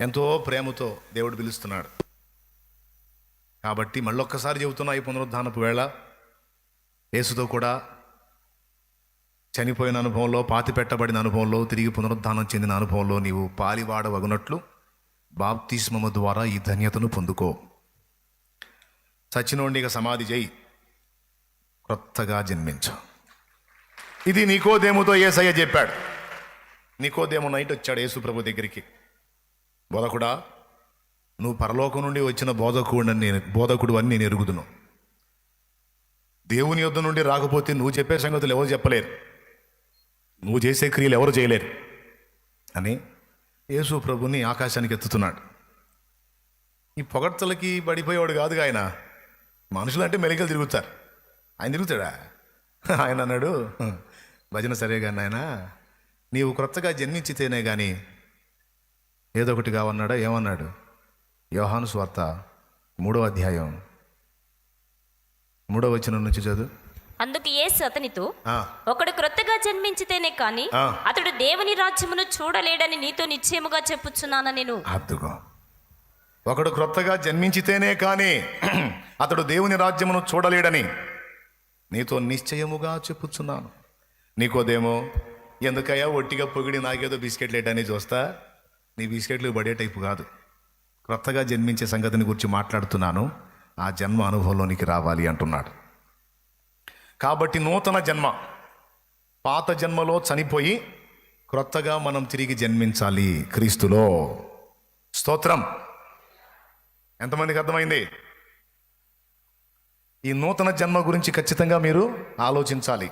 ఎంతో ప్రేమతో దేవుడు పిలుస్తున్నాడు. కాబట్టి మళ్ళొక్కసారి చెబుతున్నా ఈ పునరుద్ధానపు వేళ యేసుతో కూడా చనిపోయిన అనుభవంలో పాతి పెట్టబడిన అనుభవంలో తిరిగి పునరుద్ధానం చెందిన అనుభవంలో నీవు పాలివాడవగునట్లు బాప్తిస్మము ద్వారా ఈ ధన్యతను పొందుకో. చచ్చినోండిగా సమాధి చేయి. క్రొత్తగా జన్మించు. ఇది నీకోదేముతో ఏసయ్య చెప్పాడు. నీకోదేము నైట్ వచ్చాడు యేసు ప్రభు దగ్గరికి. బోధకుడా నువ్వు పరలోకం నుండి వచ్చిన బోధకుడు నేను బోధకుడు అని నేను ఎరుగుదును. దేవుని యుద్ధం నుండి రాకపోతే నువ్వు చెప్పే సంగతులు ఎవరు చెప్పలేరు. నువ్వు చేసే క్రియలు ఎవరు చేయలేరు. అని యేసు ప్రభుని ఆకాశానికి ఎత్తుతున్నాడు. ఈ పొగడ్తలకి పడిపోయేవాడు కాదుగా ఆయన. మనుషులు అంటే మెలికలు తిరుగుతారు. ఆయన తిరుగుతాడా? ఆయన అన్నాడు భజన సరే కానీ ఆయన నీవు క్రొత్తగా జన్మించితేనే కానీ ఏదో ఒకటి కావన్నాడా ఏమన్నాడు? యోహాను స్వార్త మూడో అధ్యాయం. మూడో వచనం నుంచి చదువు. అందుకు యేసు అతనితో ఒకడు క్రొత్తగా జన్మించితేనే కాని. అతడు దేవుని రాజ్యమును చూడలేడని నీతో నిశ్చయముగా చెప్పుచున్నాను నేను? అద్దుకో. ఒకడు క్రొత్తగా జన్మించితేనే కానీ అతడు దేవుని రాజ్యమును చూడలేడని నీతో నిశ్చయముగా చెప్పుచున్నాను. నీకోదేమో ఎందుకయ్యా ఒట్టిగా పొగిడి నాకేదో బిస్కెట్లు లేటని చూస్తా? నీ బిస్కెట్లు పడే టైపు కాదు. క్రొత్తగా జన్మించే సంగతిని గురించి మాట్లాడుతున్నాను. ఆ జన్మ అనుభవంలోనికి రావాలి అంటున్నాడు. కాబట్టి నూతన జన్మ. పాత జన్మలో చనిపోయి క్రొత్తగా మనం తిరిగి జన్మించాలి క్రీస్తులో. స్తోత్రం. ఎంతమందికి అర్థమైంది? ఈ నూతన జన్మ గురించి ఖచ్చితంగా మీరు ఆలోచించాలి.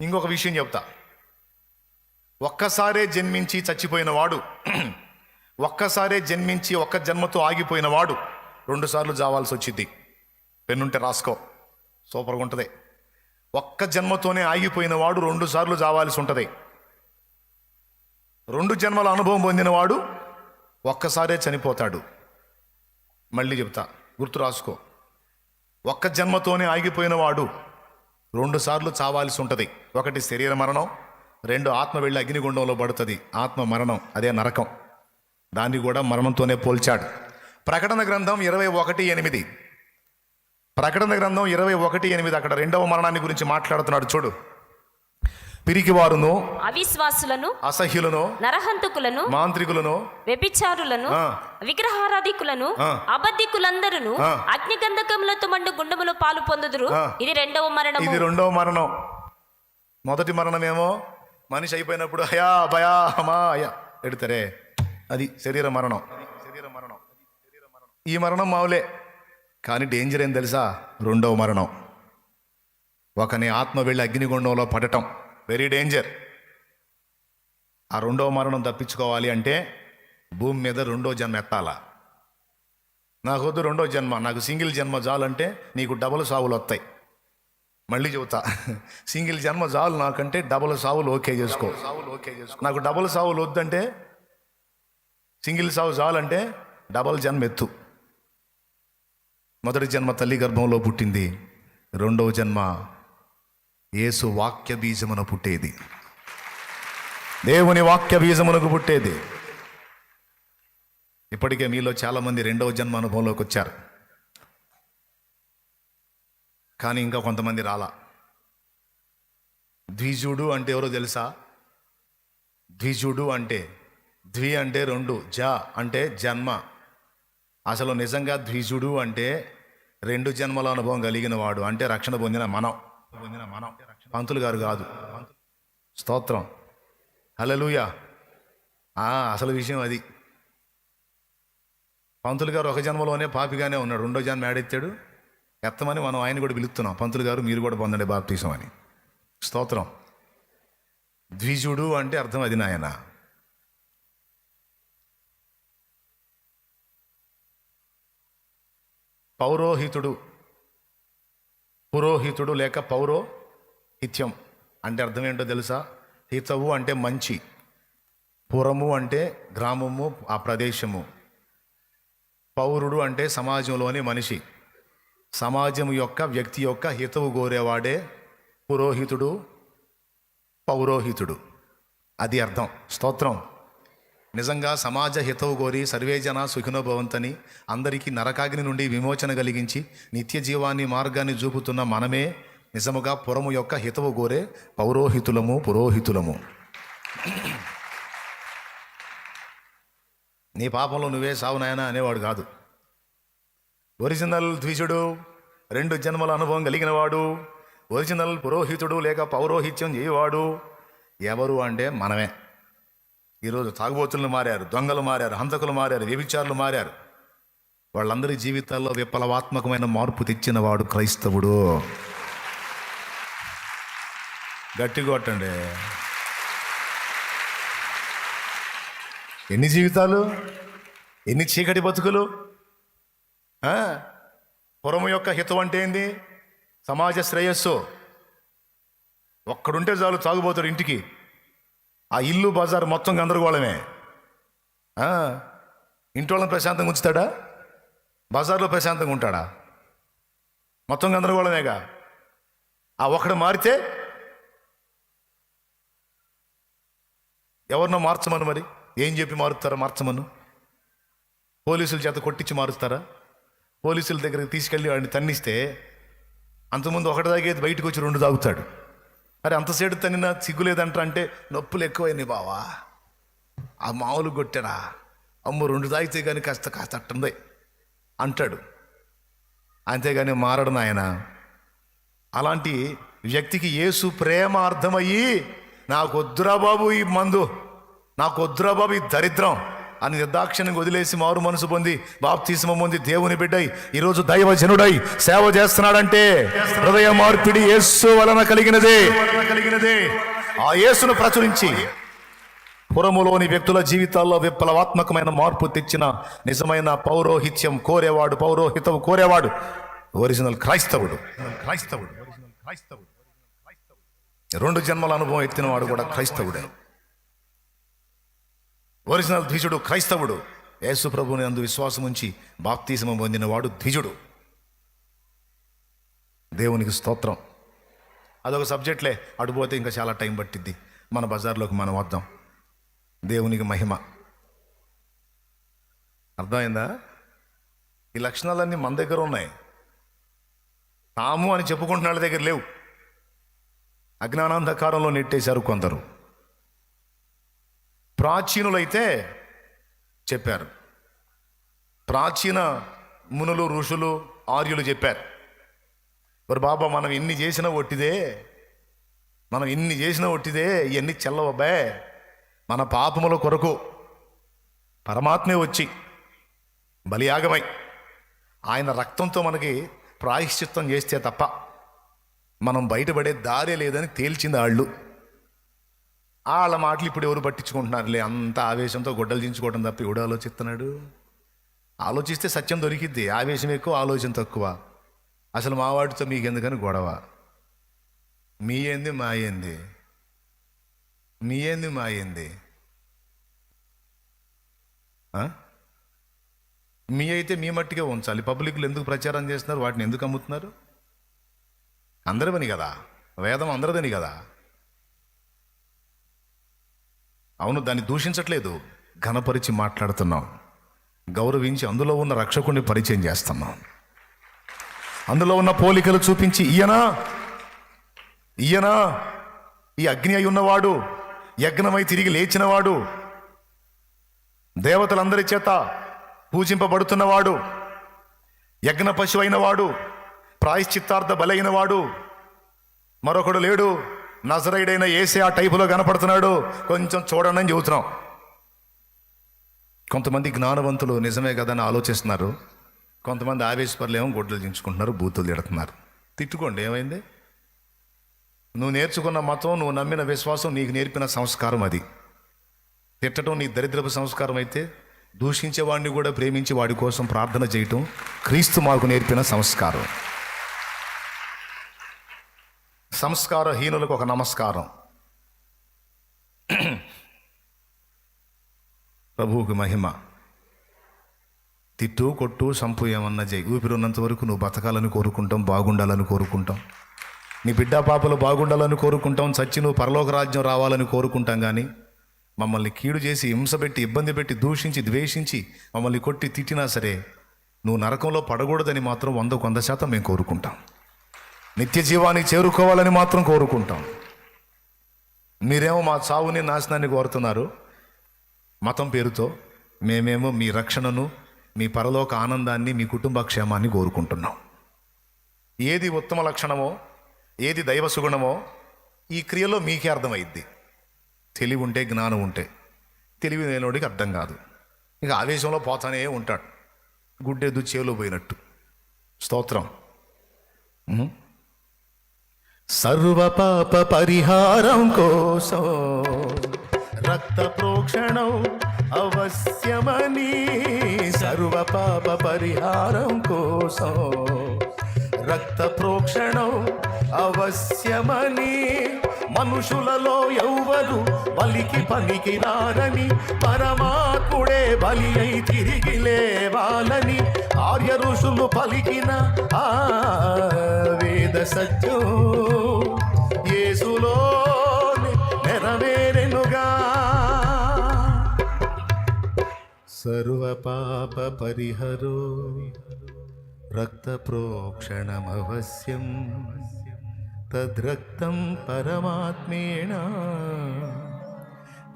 ఇంకొక విషయం చెప్తా. ఒక్కసారే జన్మించి చచ్చిపోయిన వాడు ఒక్కసారే జన్మించి ఒక్క జన్మతో ఆగిపోయిన వాడు రెండుసార్లు జావాల్సి వచ్చింది పెన్నుంటే రాసుకో. సూపర్గా ఉంటుంది. ఒక్క జన్మతోనే ఆగిపోయిన వాడు రెండు సార్లు జావాల్సి ఉంటుంది. రెండు జన్మల అనుభవం పొందినవాడు ఒక్కసారే చనిపోతాడు. మళ్ళీ చెప్తా గుర్తు రాసుకో. ఒక్క జన్మతోనే ఆగిపోయిన వాడు రెండు సార్లు చావాల్సి ఉంటుంది. ఒకటి శరీర మరణం రెండు ఆత్మ వెళ్ళి అగ్నిగుండంలో పడుతుంది. ఆత్మ మరణం అదే నరకం. దాన్ని కూడా మరణంతోనే పోల్చాడు ప్రకటన గ్రంథం ఇరవై ఒకటి ఎనిమిది ప్రకటన గ్రంథం ఇరవై ఒకటి ఎనిమిది అక్కడ రెండవ మరణాన్ని గురించి మాట్లాడుతున్నాడు చూడు పిరికివారును అవిశ్వాసులను అసహ్యులను నరహంతకులను మాంత్రికులను వ్యభిచారులను. విగ్రహారాధికులను. అబద్ధికులందరూ. అగ్నిగంధకములతో మండు గుండములో పాలు పొందుదురు. ఇది రెండవ మరణము ఇది రెండవ మరణం మొదటి మరణమేమో మనిషి అయిపోయినప్పుడు అయా భయా అమా అయా ఎడతారే అది శరీర మరణం. శరీర మరణం ఈ మరణం మావులే కానీ డేంజర్ ఏం తెలుసా? రెండవ మరణం. ఒకని ఆత్మ వెళ్ళి అగ్నిగుండంలో పడటం. వెరీ డేంజర్ ఆ రెండవ మరణం తప్పించుకోవాలి అంటే భూమి మీద రెండో జన్మ ఎత్తాలా? నాకు వద్దు రెండో జన్మ నాకు సింగిల్ జన్మ చాలంటే నీకు డబుల్ సావులు వస్తాయి. మళ్ళీ చెబుతా. సింగిల్ జన్మ చాలు నాకంటే డబుల్ సావులు ఓకే చేసుకో. నాకు డబుల్ సావులు వద్దంటే సింగిల్ సావు చాలంటే డబల్ జన్మ ఎత్తు. మొదటి జన్మ తల్లి గర్భంలో పుట్టింది. రెండవ జన్మ యేసు వాక్య బీజమున పుట్టేది. దేవుని వాక్య బీజమునకు పుట్టేది. ఇప్పటికే మీలో చాలామంది రెండవ జన్మ అనుభవంలోకి వచ్చారు. కానీ ఇంకా కొంతమంది రాలా. ద్విజుడు అంటే ఎవరో తెలుసా? ద్విజుడు అంటే ద్వి అంటే రెండు జ అంటే జన్మ. అసలు నిజంగా ద్విజుడు అంటే రెండు జన్మల అనుభవం కలిగిన వాడు అంటే రక్షణ పొందిన మనం. పొందిన మనం పంతులు గారు కాదు. స్తోత్రం. హలలుయా అసలు విషయం అది. పంతులు గారు ఒక జన్మలోనే పాపిగానే ఉన్నాడు రెండో జన్మ ఏడెత్తాడు ఎత్తమని మనం ఆయన కూడా పిలుస్తున్నాం. పంతులు గారు మీరు కూడా పొందండి బాప్తీసం అని. స్తోత్రం. ద్విజుడు అంటే అర్థం అది నాయనా. పౌరోహితుడు. పురోహితుడు లేక పౌరోహిత్యం అంటే అర్థం ఏంటో తెలుసా? హితవు అంటే మంచి. పురము అంటే గ్రామము ఆ ప్రదేశము. పౌరుడు అంటే సమాజంలోని మనిషి. సమాజం యొక్క వ్యక్తి యొక్క హితవు కోరేవాడే పురోహితుడు పౌరోహితుడు. అది అర్థం. స్తోత్రం. నిజంగా సమాజ హితవు కోరి సర్వేజన సుఖినోభవంతని అందరికీ నరకాగ్ని నుండి విమోచన కలిగించి నిత్య జీవాన్ని మార్గాన్ని చూపుతున్న మనమే నిజముగా పురము యొక్క హితవు గోరే పౌరోహితులము పురోహితులము. నీ పాపంలో నువ్వే సావునాయనా అనేవాడు కాదు. ఒరిజినల్ ద్విజుడు రెండు జన్మల అనుభవం కలిగినవాడు ఒరిజినల్ పురోహితుడు లేక పౌరోహిత్యం చేయవాడు ఎవరు అంటే మనమే. ఈరోజు తాగుబోతులు మారారు దొంగలు మారారు హంతకులు మారారు వ్యభిచారులు మారారు. వాళ్ళందరి జీవితాల్లో విప్లవాత్మకమైన మార్పు తెచ్చిన వాడు క్రైస్తవుడు. గట్టిగొట్టండి ఎన్ని జీవితాలు? ఎన్ని చీకటి బతుకులు? పురము యొక్క హితం అంటే ఏంది? సమాజ శ్రేయస్సు. ఒక్కడుంటే చాలు తాగుబోతాడు ఇంటికి. ఆ ఇల్లు బజార్ మొత్తం గందరగోళమే. ఇంటి వాళ్ళని ప్రశాంతంగా ఉంచుతాడా? బజార్లో ప్రశాంతంగా ఉంటాడా? మొత్తం గందరగోళమేగా. ఆ ఒకడు మారితే ఎవరినో మార్చమను మరి? ఏం చెప్పి మారుస్తారా మార్చమను? పోలీసుల చేత కొట్టించి మారుస్తారా? పోలీసుల దగ్గరికి తీసుకెళ్ళి వాడిని తన్నిస్తే అంతకుముందు ఒకటి తాగేది బయటకు వచ్చి రెండు తాగుతాడు. అరే అంతసేటు తన్నినా సిగ్గులేదంటారు అంటే నొప్పులు ఎక్కువైనాయి బావా. ఆ మామూలు కొట్టాడా అమ్మ రెండు తాగితే కానీ కాస్త కాస్త అట్టుంది అంటాడు. అంతేగాని మారడు నాయన. అలాంటి వ్యక్తికి యేసు ప్రేమ అర్థమయ్యి నాకు వద్దురా బాబు ఈ మందు. నాకు వద్దురా బాబు ఈ దరిద్రం. అని నిర్దాక్షిణ్యంగా వదిలేసి మారు మనసు పొంది బాప్తీసమ పొంది దేవుని బిడ్డై ఈరోజు దైవజనుడై సేవ చేస్తున్నాడంటే హృదయ మార్పిడి యేసు వలన కలిగినదే. కలిగినదే ఆ యేసును ప్రచురించి పురములోని వ్యక్తుల జీవితాల్లో విప్లవాత్మకమైన మార్పు తెచ్చిన నిజమైన పౌరోహిత్యం కోరేవాడు పౌరోహితం కోరేవాడు ఒరిజినల్ క్రైస్తవుడు. క్రైస్తవుడు. క్రైస్తవుడు రెండు జన్మల అనుభవం ఎత్తినవాడు కూడా క్రైస్తవుడే. ఒరిజినల్ ద్విజుడు క్రైస్తవుడు. యేసుప్రభుని అందు విశ్వాసం ఉంచి బాప్తీసమం పొందినవాడు ద్విజుడు దేవునికి స్తోత్రం. అదొక సబ్జెక్ట్లే. అడుపోతే ఇంకా చాలా టైం పట్టిద్ది. మన బజార్లోకి మనం వద్దాం. దేవునికి మహిమ. అర్థమైందా? ఈ లక్షణాలన్నీ మన దగ్గర ఉన్నాయి. తాము అని చెప్పుకుంటున్న వాళ్ళ దగ్గర లేవు. అజ్ఞానాంధకారంలో నెట్టేశారు కొందరు. ప్రాచీనులైతే చెప్పారు. ప్రాచీన మునులు ఋషులు ఆర్యులు చెప్పారు. మరి బాబా మనం ఎన్ని చేసినా ఒట్టిదే. మనం ఎన్ని చేసినా ఒట్టిదే. ఇవన్నీ చెల్లవబ్బే. మన పాపముల కొరకు పరమాత్మే వచ్చి బలియాగమై ఆయన రక్తంతో మనకి ప్రాయశ్చిత్తం చేస్తే తప్ప మనం బయటపడే దారే లేదని తేల్చింది వాళ్ళు వాళ్ళ మాటలు ఇప్పుడు ఎవరు పట్టించుకుంటున్నారులే? అంత ఆవేశంతో గొడ్డలు దించుకోవడం తప్ప ఎవడు ఆలోచిస్తున్నాడు? ఆలోచిస్తే సత్యం దొరికిద్ది. ఆవేశం ఎక్కువ ఆలోచన తక్కువ. అసలు మావాడితో మీకెందుకని మీకు ఎందుకని గొడవ? మీ ఏంది మా ఏంది? మీ ఏంది మా ఏంది? మీ అయితే మీ మట్టిగా ఉంచాలి. పబ్లిక్లు ఎందుకు ప్రచారం చేస్తున్నారు? వాటిని ఎందుకు అమ్ముతున్నారు? అందరివని కదా? వేదం అందరిదని కదా? అవును దాన్ని దూషించట్లేదు. ఘనపరిచి మాట్లాడుతున్నాం. గౌరవించి అందులో ఉన్న రక్షకుడిని పరిచయం చేస్తున్నాం. అందులో ఉన్న పోలికలు చూపించి ఈయనా ఈయనా ఈ అగ్ని అయి ఉన్నవాడు యజ్ఞమై తిరిగి లేచినవాడు దేవతలందరి చేత పూజింపబడుతున్నవాడు యజ్ఞ పశువైనవాడు ప్రాయశ్చిత్తార్థ బలైనవాడు మరొకడు లేడు. నజరైడైన ఏసే ఆ టైపులో కనపడుతున్నాడు. కొంచెం చూడండి అని చెబుతున్నాం. కొంతమంది జ్ఞానవంతులు నిజమే కదని ఆలోచిస్తున్నారు. కొంతమంది ఆవేశపరులేమో గొడ్లు దించుకుంటున్నారు బూతులు తిడుతున్నారు. తిట్టుకోండి ఏమైంది? నువ్వు నేర్చుకున్న మతం నువ్వు నమ్మిన విశ్వాసం నీకు నేర్పిన సంస్కారం అది. తిట్టడం నీ దరిద్రపు సంస్కారం అయితే దూషించే వాడిని కూడా ప్రేమించి వాడి కోసం ప్రార్థన చేయటం క్రీస్తు మాకు నేర్పిన సంస్కారం. సంస్కారహీనులకు ఒక నమస్కారం. ప్రభువుకి మహిమ. తిట్టు కొట్టు సంపు ఏమన్నా చేయి. ఊపిరున్నంత వరకు నువ్వు బతకాలని కోరుకుంటాం బాగుండాలని కోరుకుంటాం. నీ బిడ్డ పాపలు బాగుండాలని కోరుకుంటాం చచ్చి నువ్వు పరలోక రాజ్యం రావాలని కోరుకుంటాం కానీ మమ్మల్ని కీడు చేసి హింస పెట్టి ఇబ్బంది పెట్టి దూషించి ద్వేషించి మమ్మల్ని కొట్టి తిట్టినా సరే నువ్వు నరకంలో పడకూడదని మాత్రం వంద కొంద శాతం మేము కోరుకుంటాం. నిత్య జీవాన్ని చేరుకోవాలని మాత్రం కోరుకుంటాం. మీరేమో మా చావుని నాశనాన్ని కోరుతున్నారు మతం పేరుతో మేమేమో మీ రక్షణను మీ పరలోక ఆనందాన్ని మీ కుటుంబ క్షేమాన్ని కోరుకుంటున్నాం. ఏది ఉత్తమ లక్షణమో ఏది దైవ సుగుణమో ఈ క్రియలో మీకే అర్థమైద్ది. తెలివి ఉంటే జ్ఞానం ఉంటే. తెలివి లేనోడికి అర్థం కాదు. ఇక ఆవేశంలో పోతానే ఉంటాడు. గుడ్డెద్దు చేలో పోయినట్టు. స్తోత్రం. ఉహు. సర్వ పాప పరిహారం కోసం రక్త ప్రోక్షణం అవశ్యమని సర్వ పాప పరిహారం కోసం రక్త ప్రోక్షణం అవశ్యమని మనుషులలో ఎవ్వరు బలికి పనికి రారని పరమాత్ముడే బలి అయి తిరిగి లేవాలని ఆర్య ఋషులు పలికిన ఆ సత్యం యేసులో నెరవేరెనుగా. సర్వ పాప పరిహరో రక్త ప్రోక్షణమవశ్యం. తద్రక్తం పరమాత్మేణ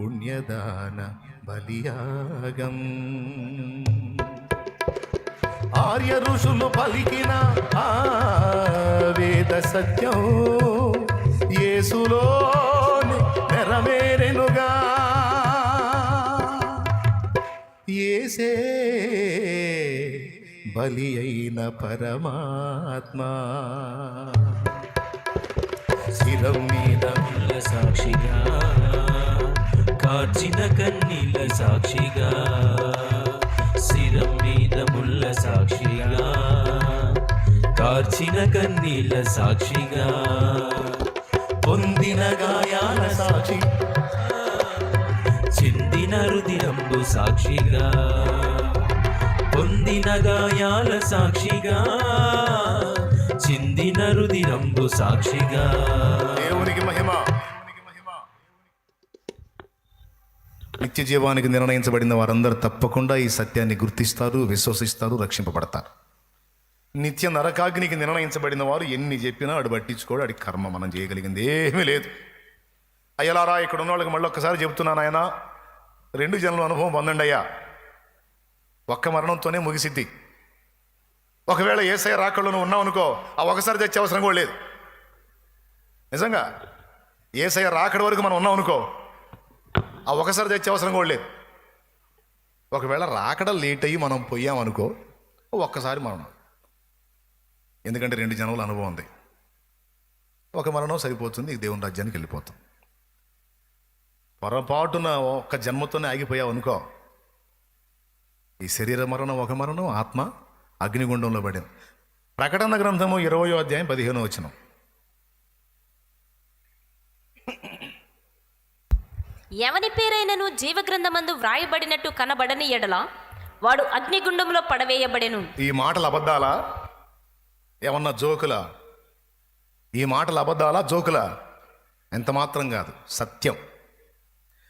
పుణ్యదాన బలియాగం. ఆర్య ఋషులు పలికిన ఆ సత్యం యేసులో నెరవేరెనుగా. ఏసే బలి అయిన పరమాత్మా. శిరం మీద సాక్షిగా కార్చిన కన్నీల సాక్షిగా శిరం మీద ముళ్ళ సాక్షిగా. కార్చిన కన్నీల సాక్షిగా పొందిన గాయాల సాక్షి చిందిన రుదిరంబు సాక్షిగా పొందిన గాయాల సాక్షిగా చిందిన రుదిరంబు సాక్షిగా. దేవునికి మహిమ. నిత్య జీవానికి నిర్ణయించబడిన వారందరూ తప్పకుండా ఈ సత్యాన్ని గుర్తిస్తారు విశ్వసిస్తారు రక్షింపబడతారు. నిత్య నరకాగ్నికి నిర్ణయించబడిన వారు ఎన్ని చెప్పినా అడు పట్టించుకోడు అడి కర్మ మనం చేయగలిగింది ఏమీ లేదు. అయ్యలారా ఇక్కడ ఉన్న వాళ్ళకి మళ్ళీ ఒక్కసారి చెబుతున్నాను ఆయన రెండు జన్మల అనుభవం పొందండి అయ్యా. ఒక్క మరణంతోనే ముగిసిద్ది. ఒకవేళ ఏసఐ రాకళ్ళు నువ్వు ఉన్నావు అనుకో ఆ ఒకసారి తెచ్చే అవసరం కూడా లేదు. నిజంగా ఏసఐ రాకడి వరకు మనం ఉన్నాం అనుకో ఆ ఒకసారి తెచ్చే అవసరం కూడా లేదు. ఒకవేళ రాకడ లేట్ అయ్యి మనం పోయామనుకో ఒక్కసారి మరణం ఎందుకంటే రెండు జన్మల అనుభవం ఉంది. ఒక మరణం సరిపోతుంది దేవుని రాజ్యానికి వెళ్ళిపోతాం. పొరపాటున ఒక్క జన్మతోనే ఆగిపోయావు అనుకో ఈ శరీర మరణం ఒక మరణం ఆత్మ అగ్నిగుండంలో పడింది. ప్రకటన గ్రంథము ఇరవయో అధ్యాయం పదిహేనో వచ్చినాం ఎవని పేరైనను జీవగ్రంథమందు వ్రాయబడినట్టు కనబడని ఎడల వాడు అగ్నిగుండంలో పడవేయబడెను. ఈ మాటలు అబద్ధాలా? ఏమన్నా జోకులా? ఈ మాటలు అబద్ధాలా? జోకులా? ఎంత మాత్రం కాదు సత్యం.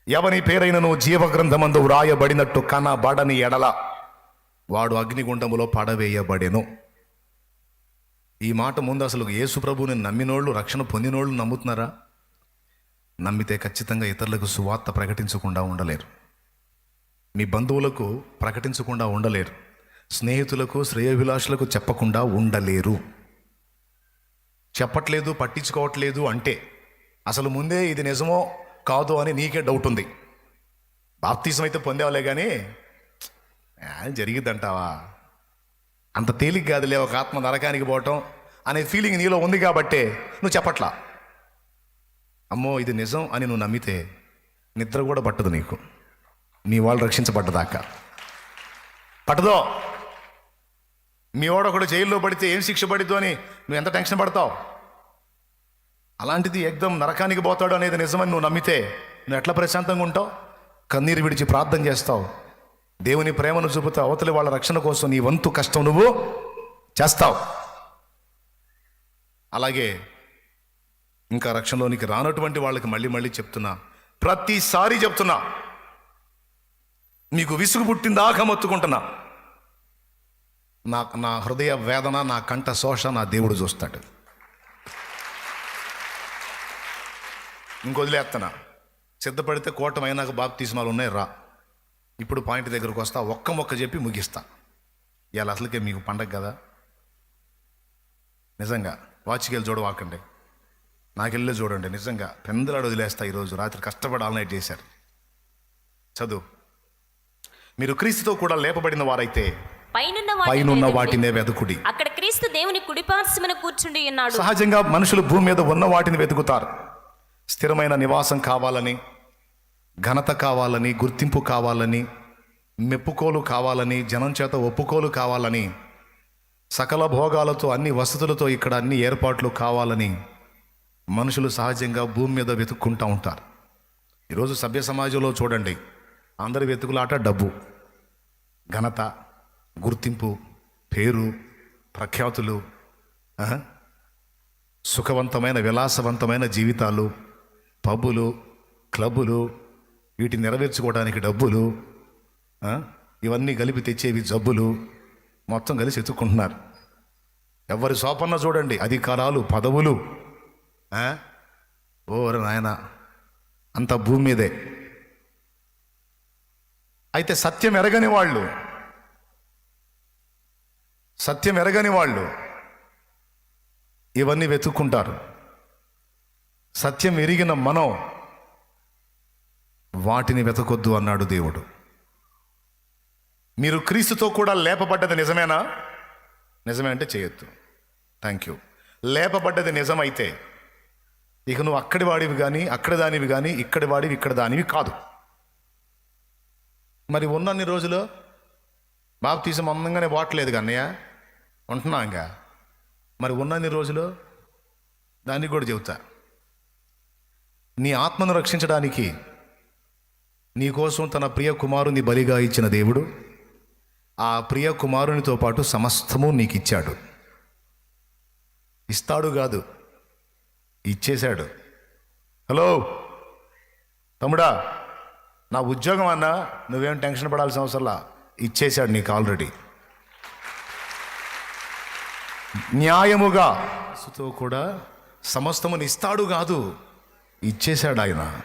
ఎవని పేరైనను జీవగ్రంథమందు వ్రాయబడినట్టు కనబడని ఎడల వాడు అగ్నిగుండములో పడవేయబడెను. ఈ మాట ముందు అసలు యేసు ప్రభువుని నమ్మినోళ్ళు రక్షణ పొందినోళ్ళు నమ్ముతున్నారా? నమ్మితే ఖచ్చితంగా ఇతరులకు సువార్త ప్రకటించకుండా ఉండలేరు. మీ బంధువులకు ప్రకటించకుండా ఉండలేరు. స్నేహితులకు శ్రేయోభిలాషులకు చెప్పకుండా ఉండలేరు. చెప్పట్లేదు పట్టించుకోవట్లేదు అంటే అసలు ముందే ఇది నిజమో కాదు అని నీకే డౌట్ ఉంది. బాప్తీసం అయితే పొందేవాలే కానీ జరిగిద్దంటావా? అంత తేలిక కాదులే ఒక ఆత్మ నరకానికి పోవటం అనే ఫీలింగ్ నీలో ఉంది కాబట్టే నువ్వు చెప్పట్లా. అమ్మో ఇది నిజం అని నువ్వు నమ్మితే నిద్ర కూడా పట్టదు నీకు. నీ వాళ్ళు రక్షించబడ్డదాకా. పట్టదో! మీ వాడు ఒకడు జైల్లో పడితే ఏం శిక్ష పడిద్దు అని నువ్వు ఎంత టెన్షన్ పడతావు? అలాంటిది ఎగ్దం నరకానికి పోతాడు అనేది నిజమని నువ్వు నమ్మితే నువ్వు ఎట్లా ప్రశాంతంగా ఉంటావు? కన్నీరు విడిచి ప్రార్థన చేస్తావు. దేవుని ప్రేమను చూపుతూ అవతలి వాళ్ళ రక్షణ కోసం నీ వంతు కష్టం నువ్వు చేస్తావు. అలాగే ఇంకా రక్షణలోనికి రానటువంటి వాళ్ళకి మళ్ళీ మళ్ళీ చెప్తున్నా. ప్రతిసారి చెప్తున్నా. మీకు విసుగు పుట్టిందాక మొత్తుకుంటున్నా. నా నా హృదయ వేదన నా కంఠ శోష నా దేవుడు చూస్తాడు. ఇంకొదిలేస్తున్నా సిద్ధపడితే కోటం అయినాక బాగా తీసినాలు ఉన్నాయి రా. ఇప్పుడు పాయింట్ దగ్గరకు వస్తా ఒక్క మొక్క చెప్పి ముగిస్తా. ఇవాళ అసలుకే మీకు పండగ కదా. నిజంగా వాచికెళ్ళి చూడవాకండి నాకెళ్ళి చూడండి నిజంగా. పెందలాడు వదిలేస్తా ఈరోజు రాత్రి కష్టపడి ఆల్ నైట్ చేశారు. చదువు. మీరు క్రీస్తుతో కూడా లేపబడిన వారైతే పైనున్న వాటినే వెతుకుడి. అక్కడ క్రీస్తు దేవుని కుడిపార్శ్వమున కూర్చుండి ఉన్నాడు. సహజంగా మనుషులు భూమి మీద ఉన్న వాటిని వెతుకుతారు. స్థిరమైన నివాసం కావాలని ఘనత కావాలని గుర్తింపు కావాలని మెప్పుకోలు కావాలని జనం చేత ఒప్పుకోలు కావాలని సకల భోగాలతో అన్ని వసతులతో ఇక్కడ అన్ని ఏర్పాట్లు కావాలని మనుషులు సహజంగా భూమి మీద వెతుక్కుంటూ ఉంటారు. ఈరోజు సభ్య సమాజంలో చూడండి అందరి వెతుకులాట డబ్బు ఘనత గుర్తింపు పేరు ప్రఖ్యాతులు సుఖవంతమైన విలాసవంతమైన జీవితాలు పబ్బులు క్లబ్బులు వీటిని నెరవేర్చుకోవడానికి డబ్బులు ఇవన్నీ కలిపి తెచ్చేవి జబ్బులు మొత్తం కలిసి ఎత్తుకుంటున్నారు ఎవరి సోపన్న చూడండి అధికారాలు పదవులు ఓరు నాయన అంత భూమి మీదే. అయితే సత్యం ఎరగని వాళ్ళు సత్యం ఎరగని వాళ్ళు ఇవన్నీ వెతుక్కుంటారు. సత్యం ఎరిగిన మనం వాటిని వెతకొద్దు అన్నాడు దేవుడు. మీరు క్రీస్తుతో కూడా లేపబడ్డది నిజమేనా? నిజమే అంటే చేయొద్దు. థ్యాంక్ యూ లేపబడ్డది నిజమైతే ఇక నువ్వు అక్కడి వాడివి కానీ అక్కడ దానివి కానీ ఇక్కడి వాడివి ఇక్కడ దానివి కాదు. మరి ఉన్నన్ని రోజులు బాబు తీసి అందంగానే పోవట్లేదు కన్నయ్య? ఉంటున్నా ఇంకా మరి ఉన్నన్ని రోజులు దానికి కూడా చెబుతా. నీ ఆత్మను రక్షించడానికి నీ కోసం తన ప్రియ కుమారుని బలిగా ఇచ్చిన దేవుడు ఆ ప్రియ కుమారునితో పాటు సమస్తము నీకు ఇచ్చాడు ఇస్తాడు కాదు ఇచ్చేశాడు. హలో తమ్ముడా నా ఉద్యోగం అన్నా నువ్వేం టెన్షన్ పడాల్సిన అవసరంలా ఇచ్చేశాడు నీకు ఆల్రెడీ. న్యాయముగా కూడా సమస్తముని ఇస్తాడు కాదు. ఇచ్చేశాడు ఆయన.